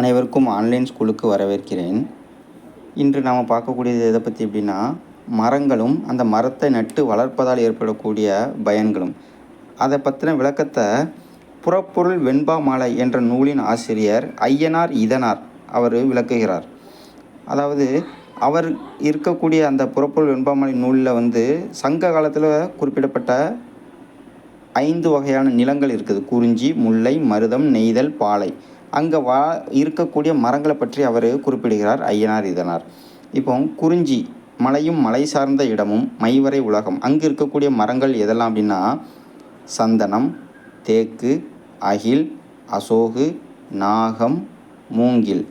அனைவருக்கும் ஆன்லைன் ஸ்கூலுக்கு வரவேற்கிறேன். இன்று நாம் பார்க்கக்கூடியது எதை பற்றி எப்படின்னா மரங்களும் அந்த மரத்தை நட்டு வளர்ப்பதால் ஏற்படக்கூடிய பயன்களும். அதை பற்றின விளக்கத்தை புறப்பொருள் வெண்பா மாலை என்ற நூலின் ஆசிரியர் ஐயனார் இதனார் அவர் விளக்குகிறார். அதாவது அவர் இருக்கக்கூடிய அந்த புறப்பொருள் வெண்பாமலை நூலில் வந்து சங்க காலத்தில் குறிப்பிடப்பட்ட ஐந்து வகையான நிலங்கள் இருக்குது. குறிஞ்சி முல்லை மருதம் நெய்தல் பாலை. அங்கே வா இருக்கக்கூடிய மரங்களை பற்றி அவர் குறிப்பிடுகிறார் ஐயனார் இதனார். இப்போ குறிஞ்சி மலையும் மலை சார்ந்த இடமும் மைவரை உலகம். அங்கு இருக்கக்கூடிய மரங்கள் எதெல்லாம் அப்படின்னா சந்தனம் தேக்கு அகில் அசோகு நாகம் மூங்கில்.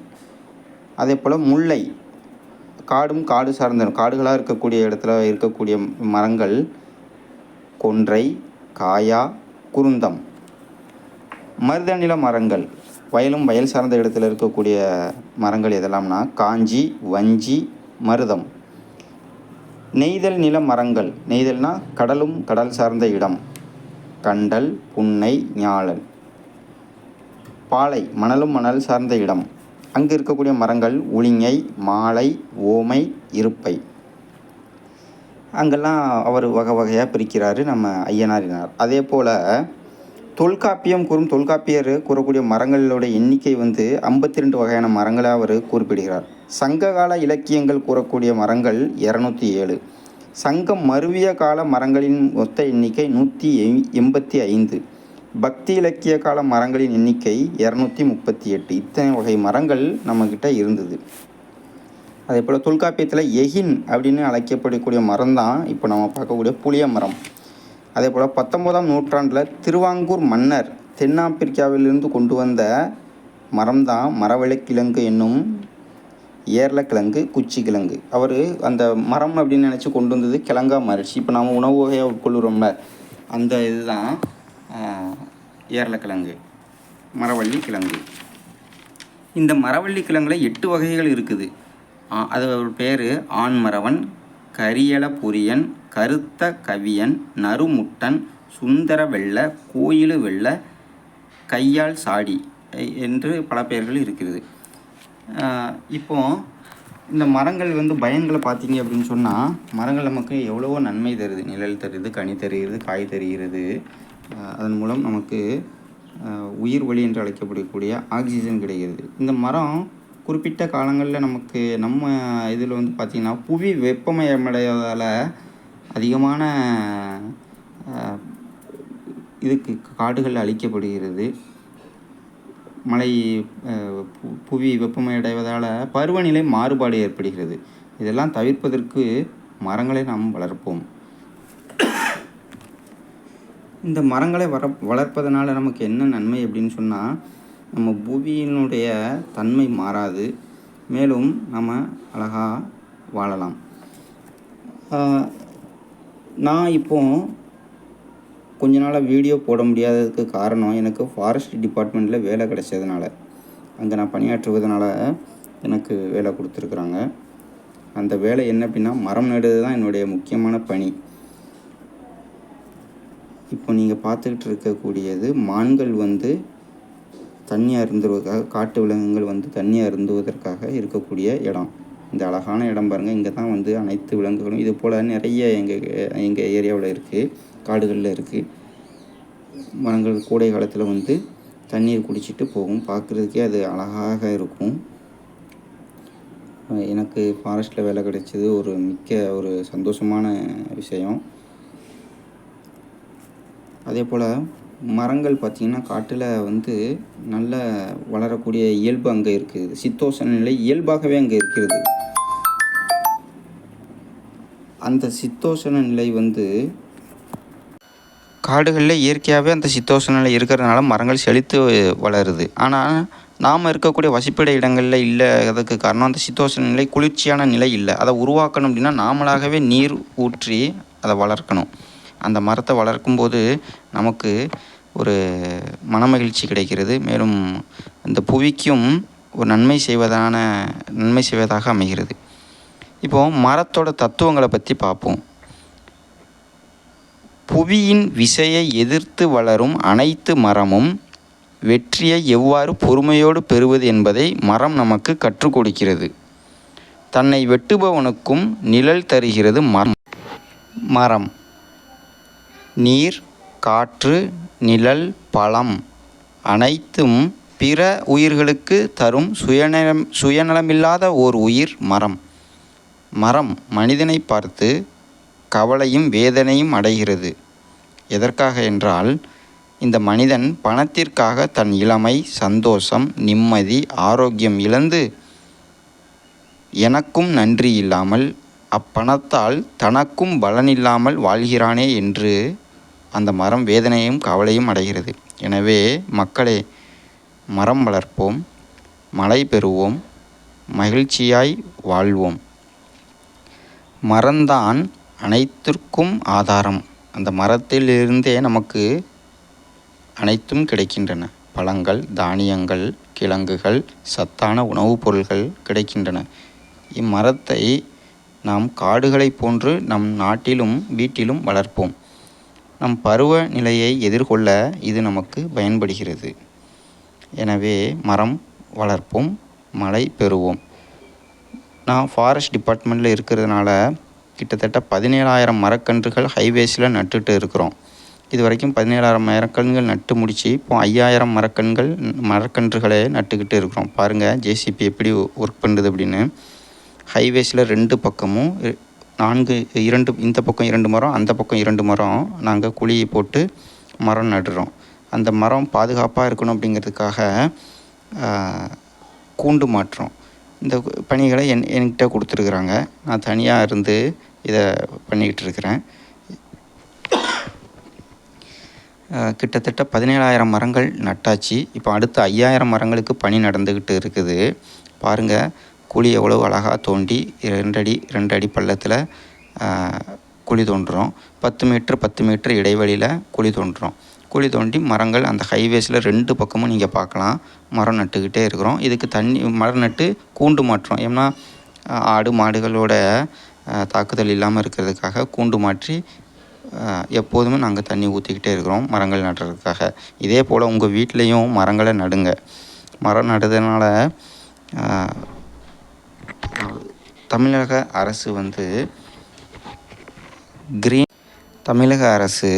அதே போல் முல்லை காடும் காடு சார்ந்த காடுகளாக இருக்கக்கூடிய இடத்துல இருக்கக்கூடிய மரங்கள் கொன்றை காயா குருந்தம். மருதநில மரங்கள். வயலும் வயல் சார்ந்த இடத்துல இருக்கக்கூடிய மரங்கள் எதெல்லாம்னா? காஞ்சி வஞ்சி மருதம். நெய்தல் நில மரங்கள். நெய்தல்னா கடலும் கடல் சார்ந்த இடம். கண்டல் புன்னை ஞாழல். பாலை மணலும் மணல் சார்ந்த இடம். அங்கு இருக்கக்கூடிய மரங்கள் உளிங்கை மாலை ஓமை இருப்பை. அங்கெல்லாம் அவர் வகை வகையாக பிரிக்கிறாரு நம்ம ஐயனாரினார். அதே போல் தொல்காப்பியம் கூறும் தொல்காப்பியர் கூறக்கூடிய மரங்களோட எண்ணிக்கை வந்து ஐம்பத்தி ரெண்டு வகையான மரங்களை அவர் குறிப்பிடுகிறார். சங்ககால இலக்கியங்கள் கூறக்கூடிய மரங்கள் இரநூத்தி ஏழு. சங்கம் மருவிய கால மரங்களின் மொத்த எண்ணிக்கை நூற்றி எண்பத்தி ஐந்து. பக்தி இலக்கிய கால மரங்களின் எண்ணிக்கை இரநூத்தி முப்பத்தி எட்டு. இத்தனை வகை மரங்கள் நம்மக்கிட்ட இருந்தது. அதே போல் தொல்காப்பியத்தில் எகின் அப்படின்னு அழைக்கப்படக்கூடிய மரம் தான் இப்போ நம்ம பார்க்கக்கூடிய புளிய மரம். அதே போல் பத்தொம்போதாம் நூற்றாண்டில் திருவாங்கூர் மன்னர் தென்னாப்பிரிக்காவிலிருந்து கொண்டு வந்த மரம் தான் மரவள்ளிக்கிழங்கு என்னும் ஏர்லக்கிழங்கு குச்சி கிழங்கு அவர் அந்த மரம் அப்படின்னு நினச்சி கொண்டு வந்தது கிழங்கா மாறிடுச்சு. இப்போ நம்ம உணவு வகையாக உட்கொள்ளுறோம்ல அந்த இதுதான் ஏர்லக்கிழங்கு மரவள்ளி கிழங்கு இந்த மரவள்ளி கிழங்குல எட்டு வகைகள் இருக்குது. அது ஒரு பேர் ஆண்மரவன் கரியல பொரியன் கருத்த கவியன் நறுமுட்டன் சுந்தர வெள்ள கோயிலு வெள்ள கையால் சாடி என்று பல பெயர்கள் இருக்கிறது. இப்போது இப்போ இந்த மரங்கள் வந்து பயன்களை பார்த்தீங்க அப்படின்னு சொன்னால் மரங்கள் நமக்கு எவ்வளவோ நன்மை தருது. நிழல் தருது கனி தருகிறது காய் தருகிறது. அதன் மூலம் நமக்கு உயிர் வழி என்று அழைக்கப்படக்கூடிய ஆக்சிஜன் கிடைக்கிறது. இந்த மரம் குறிப்பிட்ட காலங்களில் நமக்கு நம்ம இதில் வந்து பார்த்திங்கன்னா புவி வெப்பமயமடைவதால் அதிகமான இதுக்கு காடுகள் அழிக்கப்படுகிறது. மழை பு- புவி வெப்பமடைவதால் பருவநிலை மாறுபாடு ஏற்படுகிறது. இதெல்லாம் தவிர்ப்பதற்கு மரங்களை நாம் வளர்ப்போம். இந்த மரங்களை வர வளர்ப்பதனால நமக்கு என்ன நன்மை அப்படின்னு சொன்னால் நம்ம புவியினுடைய தன்மை மாறாது. மேலும் நம்ம அழகாக வாழலாம். நான் இப்போ கொஞ்ச நாளாக வீடியோ போட முடியாததுக்கு காரணம் எனக்கு ஃபாரஸ்ட் டிபார்ட்மெண்ட்டில் வேலை கிடைச்சதுனால. அங்கே நான் பணியாற்றுவதனால எனக்கு வேலை கொடுத்துருக்குறாங்க. அந்த வேலை என்ன அப்படின்னா மரம் நடுவது தான் என்னுடைய முக்கியமான பணி. இப்போ நீங்கள் பார்த்துக்கிட்டு இருக்கக்கூடியது மான்கள் வந்து தண்ணி அருந்துவதற்காக காட்டு விலங்குகள் வந்து தண்ணி அருந்துவதற்காக இருக்கக்கூடிய இடம். இந்த அழகான இடம் பாருங்கள் இங்கே தான் வந்து அனைத்து விலங்குகளும் இது போல் நிறைய எங்கள் எங்கள் ஏரியாவில் இருக்குது காடுகளில் இருக்குது மரங்கள் கோடை காலத்தில் வந்து தண்ணீர் குடிச்சிட்டு போகும். பார்க்குறதுக்கே அது அழகாக இருக்கும். எனக்கு ஃபாரஸ்ட்டில் வேலை கிடைச்சது ஒரு மிக்க ஒரு சந்தோஷமான விஷயம். அதே போல் மரங்கள் பார்த்திங்கன்னா காட்டில் வந்து நல்ல வளரக்கூடிய இயல்பு அங்கே இருக்குது. சித்தோசன நிலை இயல்பாகவே அங்கே இருக்கிறது. அந்த சித்தோசன நிலை வந்து காடுகளில் இயற்கையாகவே அந்த சித்தோசன நிலை இருக்கிறதுனால மரங்கள் செழித்து வளருது. ஆனால் நாம் இருக்கக்கூடிய வசிப்பிட இடங்களில் இல்லை அதுக்கு காரணம் அந்த சித்தோசன நிலை குளிர்ச்சியான நிலை இல்லை. அதை உருவாக்கணும் அப்படின்னா நாமளாகவே நீர் ஊற்றி அதை வளர்க்கணும். அந்த மரத்தை வளர்க்கும்போது நமக்கு ஒரு மனமகிழ்ச்சி கிடைக்கிறது. மேலும் இந்த புவிக்கும் ஒரு நன்மை செய்வதான நன்மை செய்வதாக அமைகிறது. இப்போது மரத்தோட தத்துவங்களை பற்றி பார்ப்போம். புவியின் விசையை எதிர்த்து வளரும் அனைத்து மரமும் வெற்றியை எவ்வாறு பொறுமையோடு பெறுவது என்பதை மரம் நமக்கு கற்றுக் கொடுக்கிறது. தன்னை வெட்டுபவனுக்கும் நிழல் தருகிறது மரம். மரம். நீர் காற்று நிழல் பழம் அனைத்தும் பிற உயிர்களுக்கு தரும் சுயநலம் சுயநலமில்லாத ஓர் உயிர் மரம். மரம் மனிதனை பார்த்து கவலையும் வேதனையும் அடைகிறது. எதற்காக என்றால் இந்த மனிதன் பணத்திற்காக தன் இளமை சந்தோஷம் நிம்மதி ஆரோக்கியம் இழந்து எனக்கும் நன்றி இல்லாமல் அப்பணத்தால் தனக்கும் பலனில்லாமல் வாழ்கிறானே என்று அந்த மரம் வேதனையும் கவலையும் அடைகிறது. எனவே மக்களே மரம் வளர்ப்போம் மழை பெறுவோம் மகிழ்ச்சியாய் வாழ்வோம். மரம்தான் அனைத்திற்கும் ஆதாரம். அந்த மரத்திலிருந்தே நமக்கு அனைத்தும் கிடைக்கின்றன. பழங்கள் தானியங்கள் கிழங்குகள் சத்தான உணவுப் பொருள்கள் கிடைக்கின்றன. இம்மரத்தை நாம் காடுகளைப் போன்று நம் நாட்டிலும் வீட்டிலும் வளர்ப்போம். நம் பருவ நிலையை எதிர்கொள்ள இது நமக்கு பயன்படுகிறது. எனவே மரம் வளர்ப்போம் மழை பெறுவோம். நான் ஃபாரஸ்ட் டிபார்ட்மெண்ட்டில் இருக்கிறதுனால கிட்டத்தட்ட பதினேழாயிரம் மரக்கன்றுகள் ஹைவேஸில் நட்டுட்டு இருக்கிறோம். இது வரைக்கும் பதினேழாயிரம் மரக்கன்றுகள் நட்டு முடித்து இப்போ ஐயாயிரம் மரக்கன்கள் மரக்கன்றுகளே நட்டுக்கிட்டு இருக்கிறோம். பாருங்கள் ஜேசிபி எப்படி ஒர்க் பண்ணுது அப்படின்னு. ஹைவேஸில் ரெண்டு பக்கமும் நான்கு இரண்டு இந்த பக்கம் இரண்டு மரம் அந்த பக்கம் இரண்டு மரம். நாங்கள் குழியை போட்டு மரம் நடுறோம். அந்த மரம் பாதுகாப்பாக இருக்கணும் அப்படிங்கிறதுக்காக கூண்டு மாற்றோம் இந்த பணிகளை என் என்கிட்ட கொடுத்துருக்குறாங்க. நான் தனியாக இருந்து இதை பண்ணிக்கிட்டு இருக்கிறேன். கிட்டத்தட்ட பதினேழாயிரம் மரங்கள் நட்டாச்சு. இப்போ அடுத்த ஐயாயிரம் மரங்களுக்கு பணி நடந்துக்கிட்டு இருக்குது. பாருங்கள் குழி எவ்வளோ அழகாக தோண்டி ரெண்டடி ரெண்டடி அடி பள்ளத்தில் குழி தோண்டுறோம் பத்து மீட்ரு பத்து மீட்ரு இடைவெளியில் குழி தோண்டுறோம் குழி தோண்டி மரங்கள் அந்த ஹைவேஸில் ரெண்டு பக்கமும் நீங்கள் பார்க்கலாம். மரம் நட்டுக்கிட்டே இருக்கிறோம். இதுக்கு தண்ணி மரம் நட்டு கூண்டு மாற்றுறோம். ஏன்னா ஆடு மாடுகளோட தாக்குதல் இல்லாமல் இருக்கிறதுக்காக கூண்டு மாற்றி எப்போதுமே நாங்கள் தண்ணி ஊற்றிக்கிட்டே இருக்கிறோம் மரங்கள் நடுறதுக்காக. இதே போல் உங்கள் வீட்லேயும் மரங்களை நடுங்க. மரம் நடுறதுனால தமிழக அரசு வந்து க்ரீன் தமிழக அரசு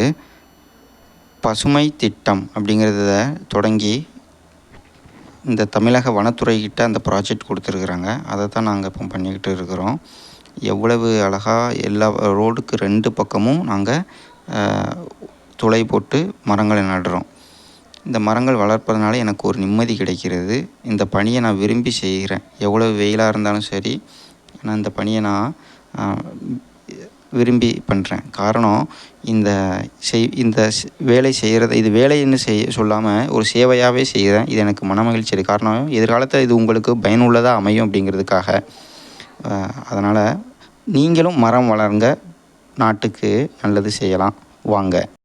பசுமை திட்டம் அப்படிங்கிறத தொடங்கி இந்த தமிழக வனத்துறைக்கிட்ட அந்த ப்ராஜெக்ட் கொடுத்துருக்குறாங்க. அதை தான் நாங்கள் இப்போ பண்ணிக்கிட்டு இருக்கிறோம். எவ்வளவு அழகாக எல்லா ரோடுக்கு ரெண்டு பக்கமும் நாங்கள் துளை போட்டு மரங்களை நடுறோம். இந்த மரங்கள் வளர்ப்பதனால எனக்கு ஒரு நிம்மதி கிடைக்கிறது. இந்த பணியை நான் விரும்பி செய்கிறேன். எவ்வளவு வெயிலாக இருந்தாலும் சரி நான் இந்த பணியை நான் விரும்பி பண்ணுறேன் காரணம் இந்த செய் இந்த வேலை செய்கிறத இது வேலைன்னு செய்ய சொல்லாமல் ஒரு சேவையாகவே செய்கிறேன் இது எனக்கு மன மகிழ்ச்சி இருக்குது காரணம் எதிர்காலத்தில் இது உங்களுக்கு பயனுள்ளதாக அமையும் அப்படிங்கிறதுக்காக. அதனால் நீங்களும் மரம் வளருங்க. நாட்டுக்கு நல்லது செய்யலாம். வாங்க.